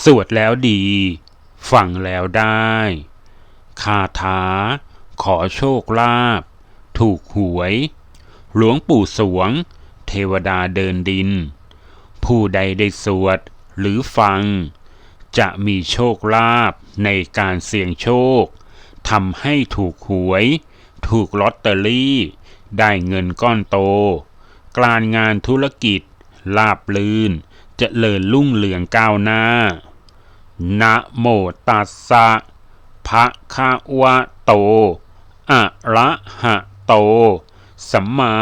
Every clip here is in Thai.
สวดแล้วดี ฟังแล้วได้ คาถา ขอโชคลาภถูกหวย หลวงปู่สวง เทวดาเดินดิน ผู้ใดได้สวดหรือฟัง จะมีโชคลาภในการเสี่ยงโชคทำให้ถูกหวย ถูกลอตเตอรี่ ได้เงินก้อนโต การงานธุรกิจ ลาบลื่น เจริญรุ่งเรืองก้าวหน้า นะโมตัสสะภะคะวะโต อะระหะโต สัมมา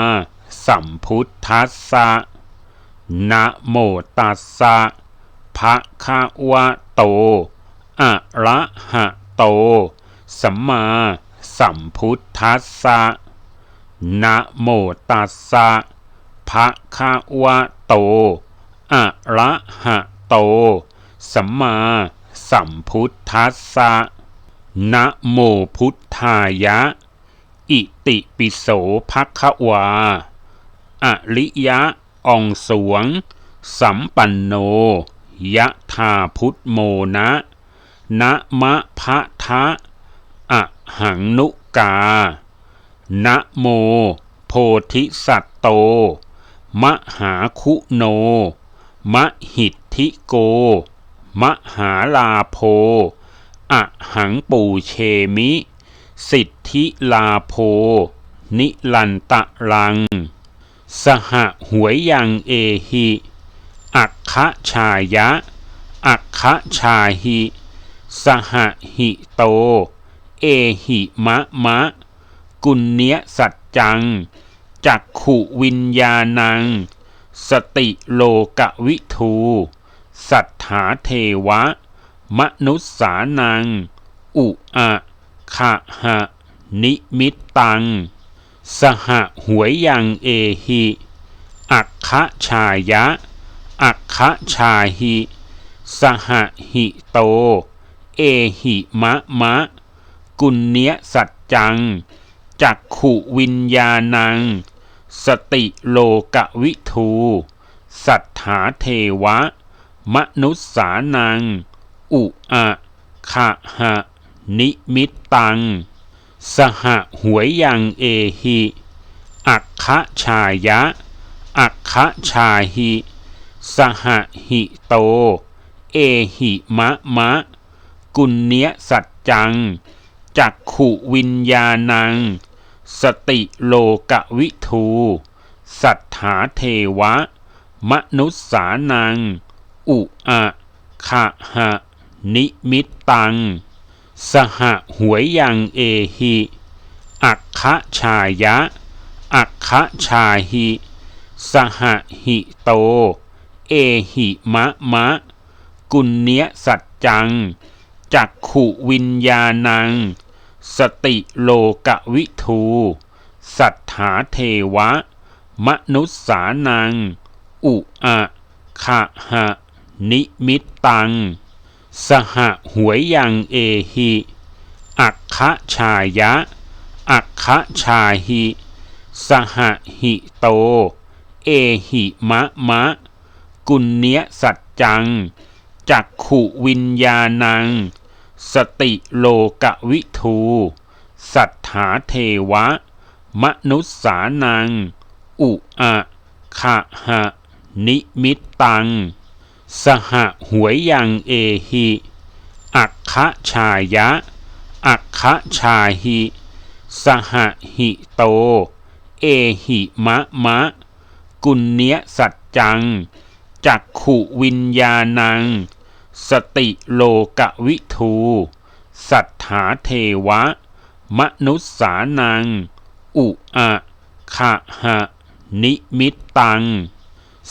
สัมพุทธัสสะ นะโมตัสสะภะคะวะโต อะระหะโต สัมมาสัมพุทธัสสะ นะโมตัสสะภะคะวะโต อะระหะโต สัมมาสัมพุทธัสสะนะโมพุทธายะ อิติปิโสภะคะวา อริยะอองสวง สัมปันโน ยะธาพุทโมนะนะมะพะทะอะหังนุกา นะโม โพธิสัตโต มหาคุโน มหิทธิโก มหาลาโพอหังปูเชมิ สิทธิลาโพ นิลันตะลัง สหหวยยังเอหิอัคคะชายะ อัคคะชาหิ สหหิโต เอหิมะมะ กุณเนียสัจจัง จักขุวิญญาณัง สติโลกวิทู สัทธาเทวะ มนุษสานัง อุอะขะหะ นิมิตตัง สหหวยยังเอหิอัคคะชายะ อัคคะชาหิ สหหิโต เอหิมะมะ กุณเนียสัจจัง จักขุวิญญาณัง สติโลกวิทู สัทธาเทวะ มนุษสานัง อุอะขะหะ นิมิตตัง สหหวยยังเอหิอัคคะชายะ อัคคะชาหิ สหหิโต เอหิมะมะ กุณเนียสัจจัง จักขุวิญญาณัง สติโลกวิทู สัทธาเทวะ มนุษสานัง อุอะขะหะ นิมิตตัง สหหวยยังเอหิอัคคะชายะ อัคคะชาหิ สหหิโต เอหิมะมะ กุณเนียสัจจัง จักขุวิญญาณัง สติโลกวิทู สัทธาเทวะ มนุษสานัง อุอะขะหะ นิมิตตัง สหหวยยังเอหิอัคคะชายะ อัคคะชาหิ สหหิโต เอหิมะมะ กุณเนียสัจจัง จักขุวิญญาณัง สติโลกวิทู สัทธาเทวะ มนุษสานัง อุอะขะหะ นิมิตตัง สหหวยยังเอหิอัคคะชายะ อัคคะชาหิ สหหิโต เอหิมะมะ กุณเนียสัจจัง จักขุวิญญาณัง สติโลกวิทู สัทธาเทวะ มนุษสานัง อุอะขะหะ นิมิตตัง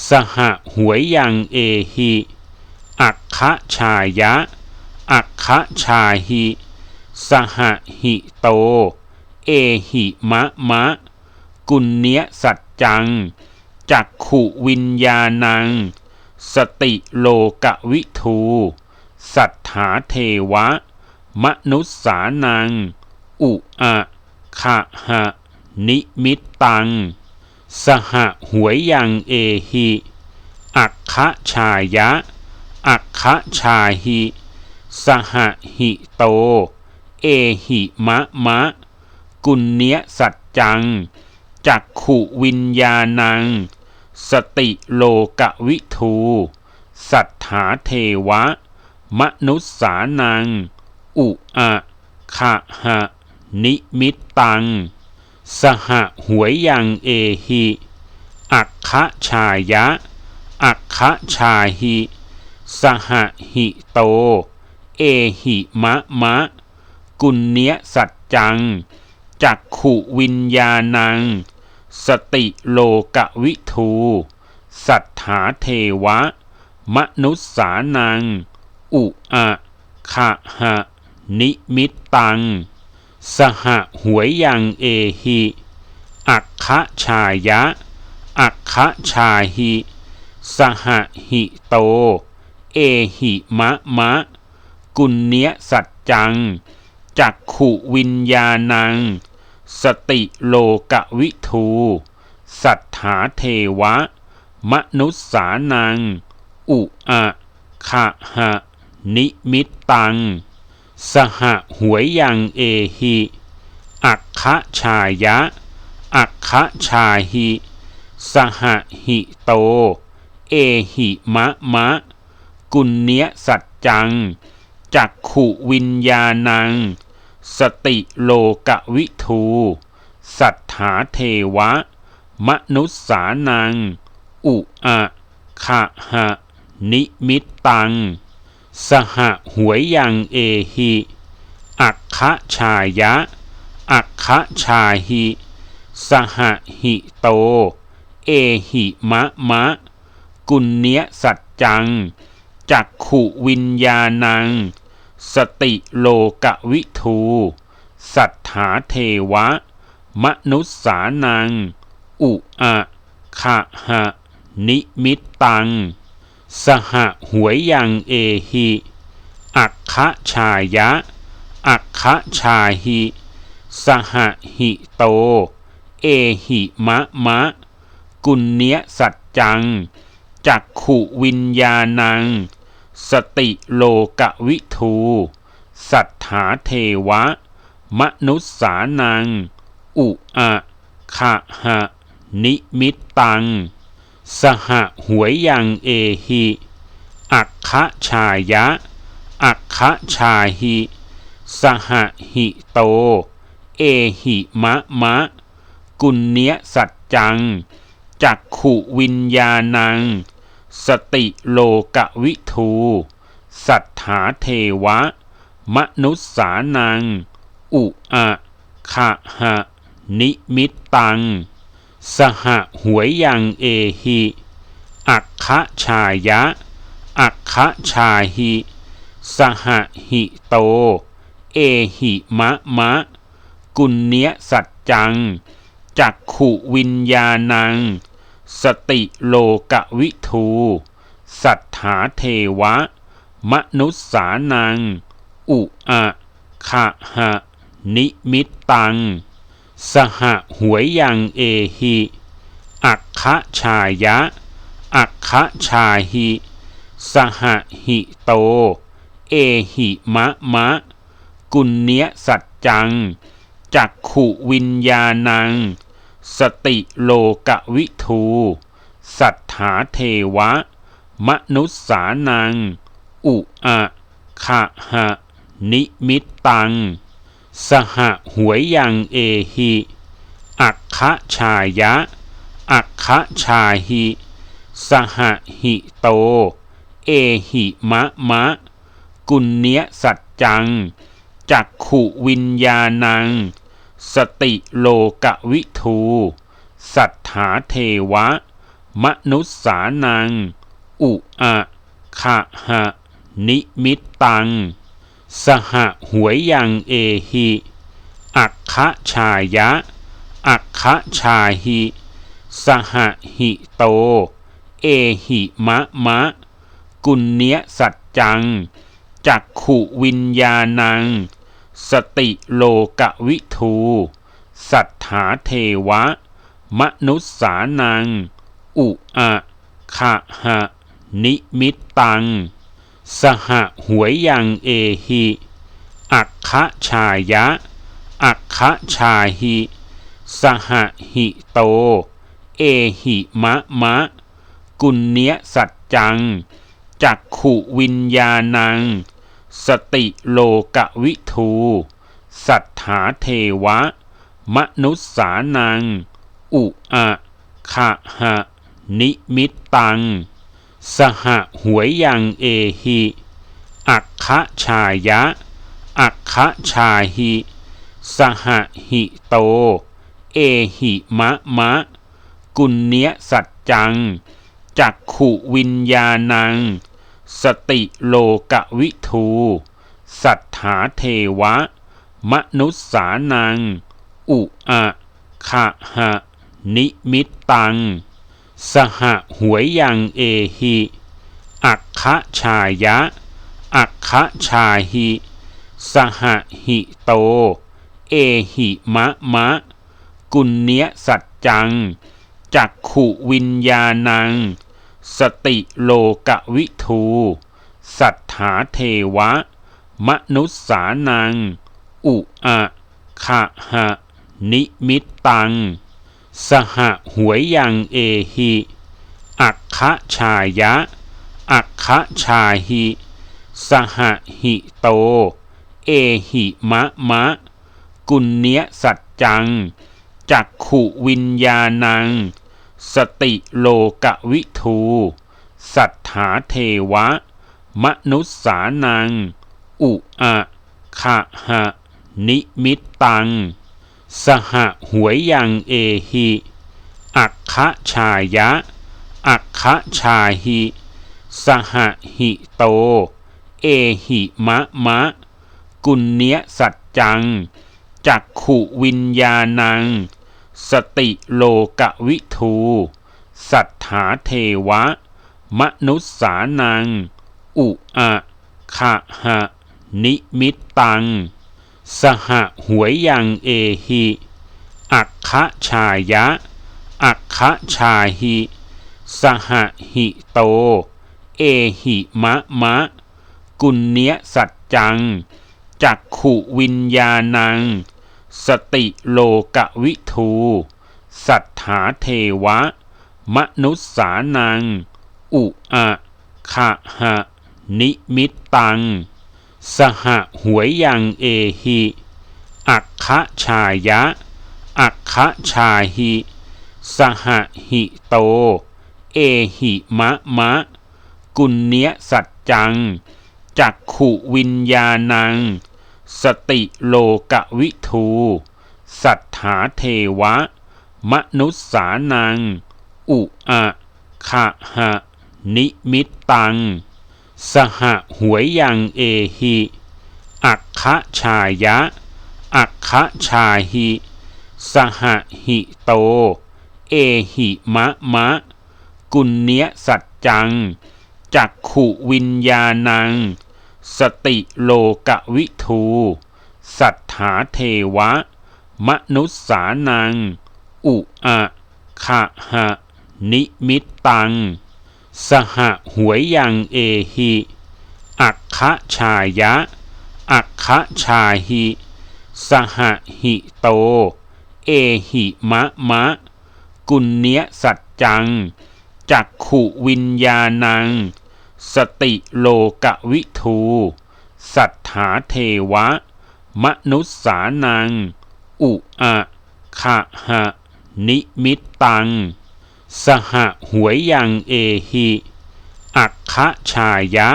สหหวยยังเอหิอัคคะชายะ อัคคะชาหิ สหหิโต เอหิมะมะ กุณเนียสัจจัง จักขุวิญญาณัง สติโลกวิทู สัทธาเทวะ มนุษสานัง อุอะขะหะ นิมิตตัง สหหวยยังเอหิอัคคะชายะ อัคคชาหิ สหหิโต เอหิมะมะ กุณเนียสัจจัง จักขุวิญญาณัง สติโลกวิทู สัทธาเทวะ มนุษสานัง อุอะขะหะ นิมิตตัง สหหวยยังเอหิอัคคชายะ อัคคชาหิ สหหิโต เอหิมะมะ กุณเนียสัจจัง จักขุวิญญาณัง สติโลกวิทู สัทธาเทวะ มนุษสานัง อุอะขะหะ นิมิตตัง สหหวยยังเอหิอัคคชายะ อัคคชาหิ สหหิโต เอหิมะมะ กุณเนียสัจจัง จักขุวิญญาณัง สติโลกวิทู สัทธาเทวะ มนุษสานัง อุอะขะหะ นิมิตตัง สหหวยยังเอหิ อัคคชายะ อัคคชาหิ สหหิโต เอหิมะมะ กุณเนียสัจจัง จักขุวิญญาณัง สติโลกวิทู สัทธาเทวะ มนุษสานัง อุอะขะหะ นิมิตตัง สหหวยยังเอหิอัคคชายะ อัคคชาหิ สหหิโต เอหิมะมะ กุณเนียสัจจัง จักขุวิญญาณัง สติโลกวิทู สัทธาเทวะ มนุษสานัง อุอะขะหะ นิมิตตัง สหหวยยังเอหิอัคคชายะ อัคคชาหิ สหหิโต เอหิมะมะ กุณเนียสัจจัง จักขุวิญญาณัง สติโลกวิทู สัทธาเทวะ มนุษสานัง อุอะขะหะ นิมิตตัง สหหวยยังเอหิอัคคชายะ อัคคชาหิ สหหิโต เอหิมะมะ กุณเนียสัจจัง จักขุวิญญาณัง สติโลกวิทู สัทธาเทวะ มนุษสานัง อุอะขะหะ นิมิตตัง สหหวยยังเอหิอัคคชายะ อัคคชาหิ สหหิโต เอหิมะมะ กุณเนียสัจจัง จักขุวิญญาณัง สติโลกวิทู สัทธาเทวะ มนุษสานัง อุอะขะหะ นิมิตตัง สหหวยยังเอหิอัคคชายะ อัคคชาหิ สหหิโต เอหิมะมะ กุณเนียสัจจัง จักขุวิญญาณัง สติโลกวิทู สัทธาเทวะ มนุษสานัง อุอะขะหะ นิมิตตัง สหหวยยังเอหิอัคคชายะ อัคคชาหิ สหหิโต เอหิมะมะ กุณเนียสัจจัง จักขุวิญญาณัง สติโลกวิทู สัทธาเทวะ มนุษสานัง อุอะขะหะ นิมิตตัง สหหวยยังเอหิอัคคชายะ อัคคชาหิ สหหิโต เอหิมะมะ กุณเนียสัจจัง จักขุวิญญาณัง สติโลกวิทู สัทธาเทวะ มนุษสานัง อุอะขะหะ นิมิตตัง สหหวยยังเอหิอัคคะชายะ อัคคะชาหิ สหหิโต เอหิมะมะ กุณเนียสัจจัง จักขุวิญญาณัง สติโลกวิทู สัทธาเทวะ มนุษสานัง อุอะขะหะ นิมิตตัง สหหวยยังเอหิอัคคะชายะ อัคคะชาหิ สหหิโต เอหิมะมะ กุณเนียสัจจัง จักขุวิญญาณัง สติโลกวิทู สัทธาเทวะ มนุษสานัง อุอะขะหะ นิมิตตัง สหหวยยังเอหิอัคคะชายะ อัคคะชาหิ สหหิโต เอหิมะมะ กุณเนียสัจจัง จักขุวิญญาณัง สติโลกวิทู สัทธาเทวะ มนุษสานัง อุอะขะหะ นิมิตตัง สหหวยยังเอหิอัคคะชายะ อัคคะชาหิ สหหิโต เอหิมะมะ กุณเนียสัจจัง จักขุวิญญาณัง สติโลกวิทู สัทธาเทวะ มนุษสานัง อุอะขะหะ นิมิตตัง สหหวยยังเอหิอัคคะชายะ อัคคะชาหิ สหหิโต เอหิมะมะ กุณเนียสัจจัง จักขุวิญญาณัง สติโลกวิทู สัทธาเทวะ มนุษสานัง อุอะขะหะ นิมิตตัง สหหวยยังเอหิอัคคะชายะ อัคคะชาหิ สหหิโต เอหิมะมะ กุณเนียสัจจัง จักขุวิญญาณัง สติโลกวิทู สัทธาเทวะ มนุษสานัง อุอะขะหะ นิมิตตัง สหหวยยังเอหิอัคคะชายะ อัคคะชาหิ สหหิโต เอหิมะมะ กุณเนียสัจจัง จักขุวิญญาณัง สติโลกวิทู สัทธาเทวะ มนุษสานัง อุอะขะหะ นิมิตตัง สหหวยยังเอหิอัคคะชายะ อัคคะชาหิ สหหิโต เอหิมะมะ กุณเนียสัจจัง จักขุวิญญาณัง สติโลกวิทู สัทธาเทวะ มนุษสานัง อุอะขะหะ นิมิตตัง สหหวยยังเอหิอัคคะชายะ อัคคะชาหิ สหหิโต เอหิมะมะ กุณเนียสัจจัง จักขุวิญญาณัง สติโลกวิทู สัทธาเทวะ มนุษสานัง อุอะขะหะ นิมิตตัง สหหวยยังเอหิอัคคะชายะ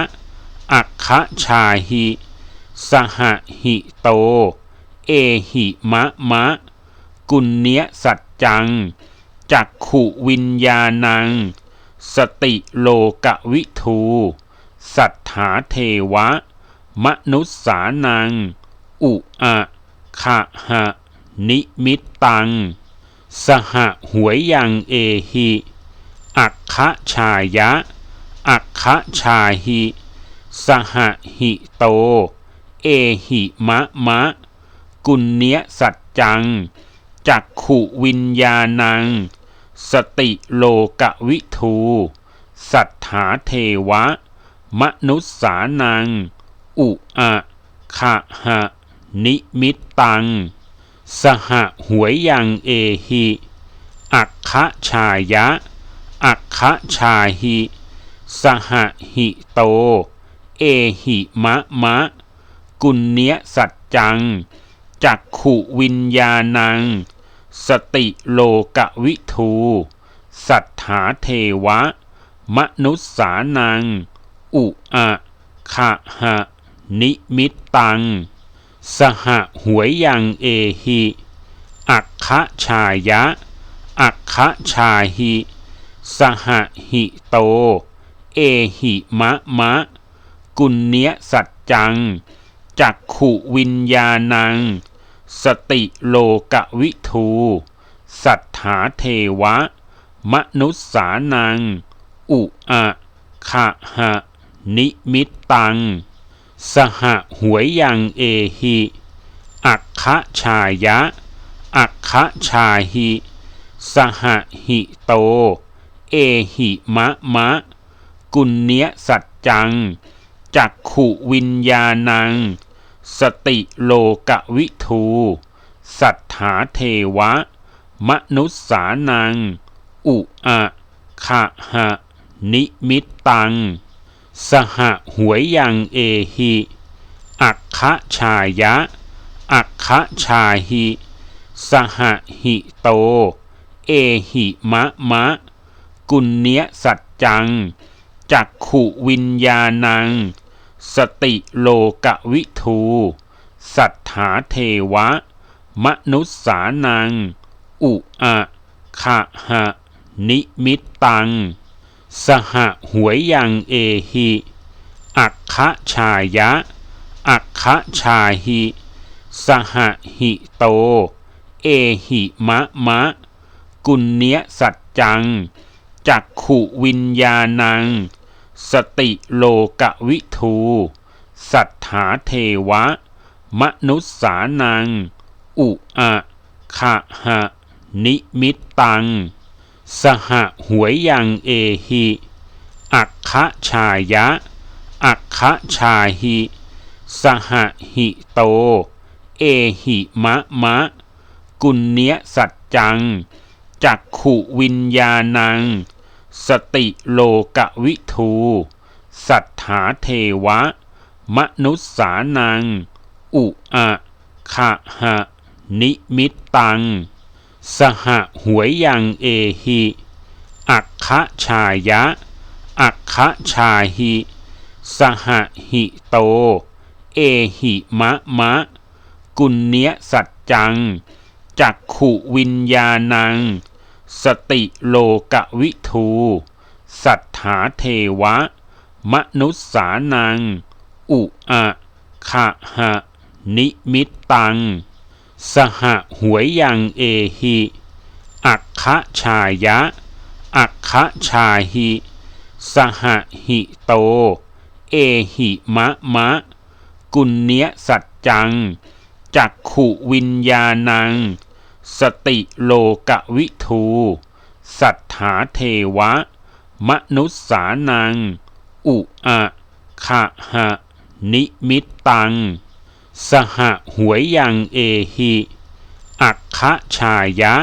อัคคะชาหิ สหหิโต เอหิมะมะ กุณเนียสัจจัง จักขุวิญญาณัง สติโลกวิทู สัทธาเทวะ มนุษสานัง อุอะขะหะ นิมิตตัง สหหวยยังเอหิอัคคะชายะ อัคคะชาหิ สหหิโต เอหิมะมะ กุณเนียสัจจัง จักขุวิญญาณัง สติโลกวิทู สัทธาเทวะ มนุษสานัง อุอะขะหะ นิมิตตัง สหหวยยังเอหิอักขะชายะ อักขะชาหิ สหหิโต เอหิมะมะ กุณเนียสัจจัง จักขุวิญญาณัง สติโลกวิทู สัทธาเทวะ มนุษสานัง อุอะขะหะ นิมิตตัง สหหวยยังเอหิอักขะชายะ อักขะชาหิ สหหิโต เอหิมะมะ กุณเนียสัจจัง จักขุวิญญาณัง สติโลกวิทู สัทธาเทวะ มนุษสานัง อุอะขะหะ นิมิตตัง สหหวยยังเอหิอักขะชายะ อักขะชาหิ สหหิโต เอหิมะมะ กุณเนียสัจจัง จักขุวิญญาณัง สติโลกวิทู สัทธาเทวะ มนุษสานัง อุอะขะหะ นิมิตตัง สหหวยยังเอหิอักขะชายะ อักขะชาหิ สหหิโต เอหิมะมะ กุณเนียสัจจัง จักขุวิญญาณัง สติโลกวิทู สัทธาเทวะ มนุษสานัง อุอะขะหะ นิมิตตัง สหหวยยังเอหิอักขะชายะ อักขะชาหิ สหหิโต เอหิมะมะ กุณเนียสัจจัง จักขุวิญญาณัง สติโลกวิทู สัทธาเทวะ มนุษสานัง อุอะขะหะ นิมิตตัง สหหวยยังเอหิอักขะชายะ อักขะชาหิ สหหิโต เอหิมะมะ กุณเนียสัจจัง จักขุวิญญาณัง สติโลกวิทู สัทธาเทวะ มนุษสานัง อุอะขะหะ นิมิตตัง สหหวยยังเอหิอักขะชายะ อักขะชาหิ สหหิโต เอหิมะมะ กุณเนียสัจจัง จักขุวิญญาณัง สติโลกวิทู สัทธาเทวะ มนุษสานัง อุอะขะหะ นิมิตตัง สหหวยยังเอหิอักขะชายะ อักขะชาหิ สหหิโต เอหิมะมะ กุณเนียสัจจัง จักขุวิญญาณัง สติโลกวิทู สัทธาเทวะ มนุษสานัง อุอะขะหะ นิมิตตัง สหหวยยังเอหิอักขะชายะ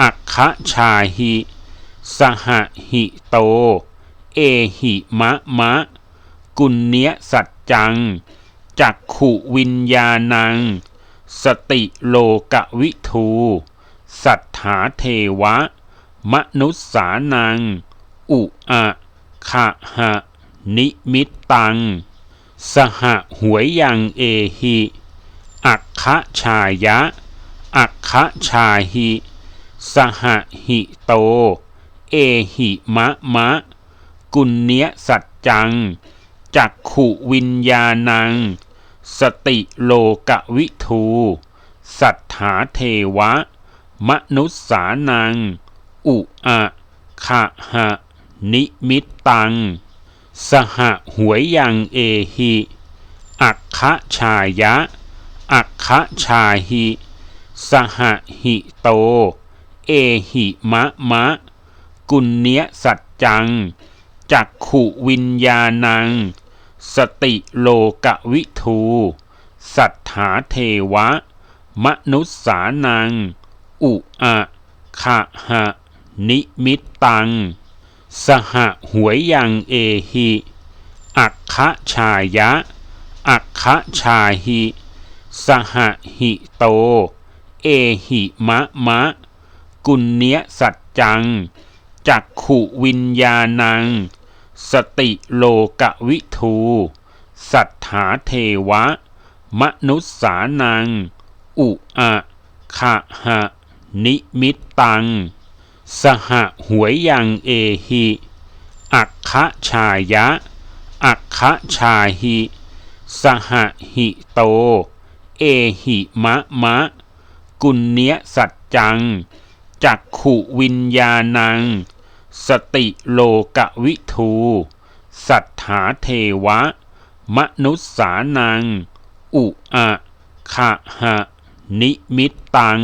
อักขะชาหิ สหหิโต เอหิมะมะ กุณเนียสัจจัง จักขุวิญญาณัง สติโลกวิทู สัทธาเทวะ มนุษสานัง อุอะขะหะ นิมิตตัง สหหวยยังเอหิอักขะชายะ อักขะชาหิ สหหิโต เอหิมะมะ กุณเนียสัจจัง จักขุวิญญาณัง สติโลกวิทู สัทธาเทวะ มนุษสานัง อุอะขะหะ นิมิตตัง สหหวยยังเอหิอักขะชายะ อักขะชาหิ สหหิโต เอหิมะมะ กุณเนียสัจจัง จักขุวิญญาณัง สติโลกวิทู สัทธาเทวะ มนุษสานัง อุอะขะหะ นิมิตตัง สหหวยยังเอหิอัคคะชายะ อัคคะชาหิ สหหิโต เอหิมะมะ กุณเนียสัจจัง จักขุวิญญาณัง สติโลกวิทู สัทธาเทวะ มนุษสานัง อุอะขะหะ นิมิตตัง สหหวยยังเอหิอัคคะชายะ อัคคะชาหิ สหหิโต เอหิมะมะ กุณเนียสัจจัง จักขุวิญญาณัง สติโลกวิทู สัทธาเทวะ มนุษสานัง อุอะขะหะ นิมิตตัง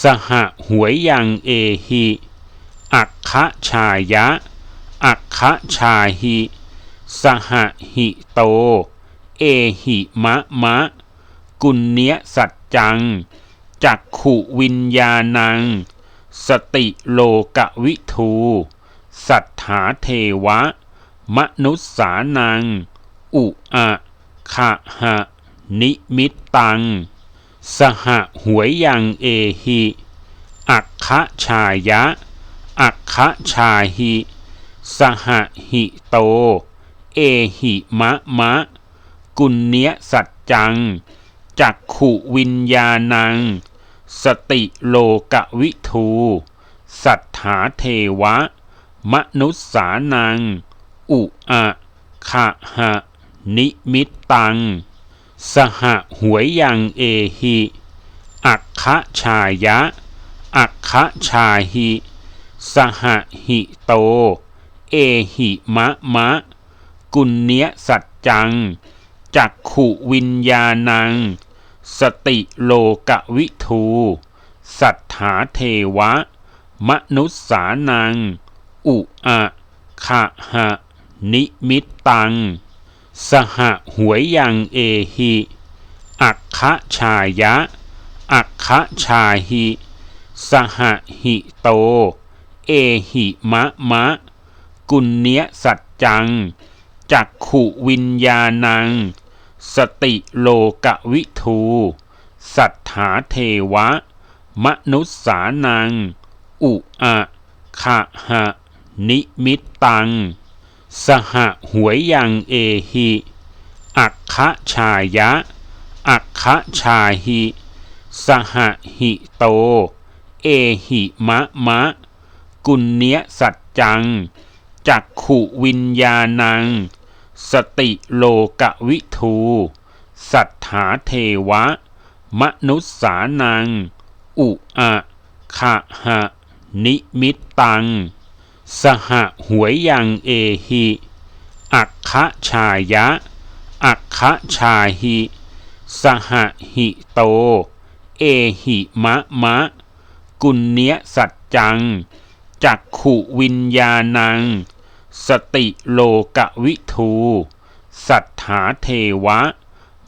สหหวยยังเอหิอัคคะชายะ อัคคะชาหิ สหหิโต เอหิมะมะ กุณเนียสัจจัง จักขุวิญญาณัง สติโลกวิทู สัทธาเทวะ มนุษสานัง อุอะขะหะ นิมิตตัง สหหวยยังเอหิอัคคะชายะ อัคคะชาหิ สหหิโต เอหิมะมะ กุณเนียสัจจัง จักขุวิญญาณัง สติโลกวิทู สัทธาเทวะ มนุษสานัง อุอะขะหะ นิมิตตัง สหหวยยังเอหิอัคคะชายะ อัคคะชาหิ สหหิโต เอหิมะมะ กุณเนียสัจจัง จักขุวิญญาณัง สติโลกวิทู สัทธาเทวะ มนุษสานัง อุอะขะหะ นิมิตตัง สหหวยยังเอหิ อัคคะชายะ อัคคะชาหิ สหหิโต เอหิมะมะ กุณเนียสัจจัง จักขุวิญญาณัง สติโลกวิทู สัทธาเทวะ มนุษสานัง อุอะขะหะ นิมิตตัง สหหวยยังเอหิอัคคะชายะ อัคคะชาหิ สหหิโต เอหิมะมะ กุณเนียสัจจัง จักขุวิญญาณัง สติโลกวิทู สัทธาเทวะ มนุษสานัง อุอะขะหะ นิมิตตัง สหหวยยังเอหิอัคคะชายะ อัคคะชาหิ สหหิโต เอหิมะมะ กุณเนียสัจจัง จักขุวิญญาณัง สติโลกวิทู สัทธาเทวะ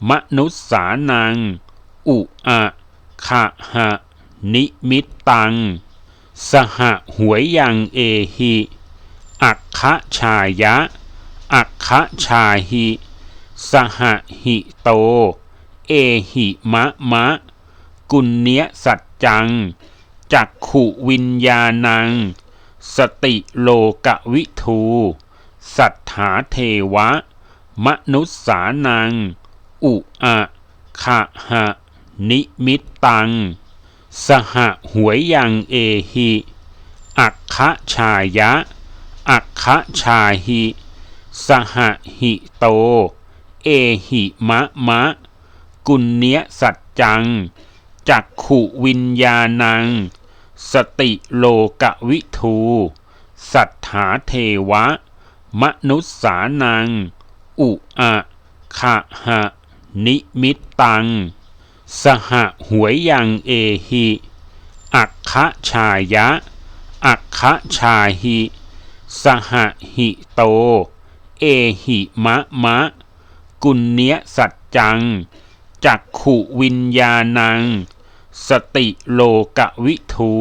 มนุษสานัง อุอะขะหะ นิมิตตัง สหหวยยังเอหิอัคคะชายะ อัคคะชาหิ สหหิโต เอหิมะมะ กุณเนียสัจจัง จักขุวิญญาณัง สติโลกวิทู สัทธาเทวะ มนุษสานัง อุอะขะหะ นิมิตตัง สหหวยยังเอหิอัคคะชายะ อัคคะชาหิ สหหิโต เอหิมะมะ กุณเนียสัจจัง จักขุวิญญาณัง สติโลกวิทู สัทธาเทวะ มนุษสานัง อุอะขะหะ นิมิตตัง สหหวยยังเอหิอัคคะชายะ อัคคะชาหิสสหหิโต เอหิมะมะ กุณเนียสัจจัง จักขุวิญญาณัง สติโลกวิทู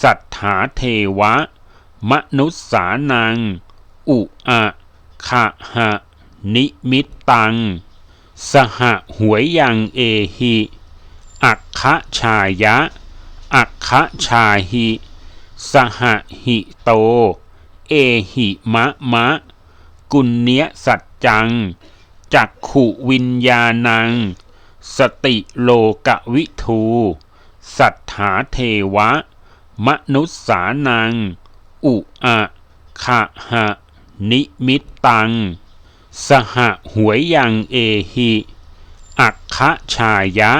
สัทธาเทวะ มนุษสานัง อุอะขะหะ นิมิตตัง สหหวยยังเอหิอัคคะชายะ อัคคะชาหิ สหหิโต เอหิมะมะ กุณเนียสัจจัง จักขุวิญญาณัง สติโลกวิทู สัทธาเทวะ มนุษสานัง อุอะขะหะ นิมิตตัง สหหวยยังเอหิอัคคะชายะ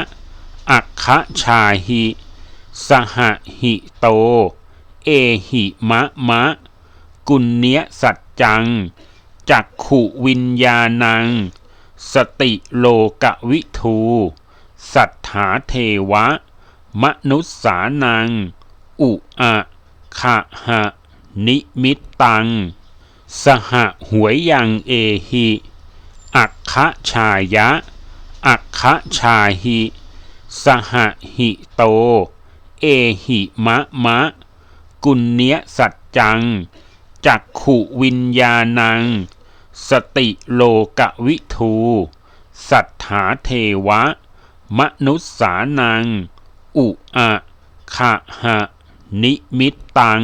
อัคคะชาหิ สหหิโต เอหิมะมะ กุณเนียสัจจัง จักขุวิญญาณัง สติโลกวิทู สัทธาเทวะ มนุษสานัง อุอะขะหะ นิมิตตัง สหหวยยังเอหิอัคคะชายะ อัคคะชาหิ สหหิโต เอหิมะมะ กุณเนียสัจจัง จักขุวิญญาณัง สติโลกวิทู สัทธาเทวะ มนุษสานัง อุอะขะหะ นิมิตตัง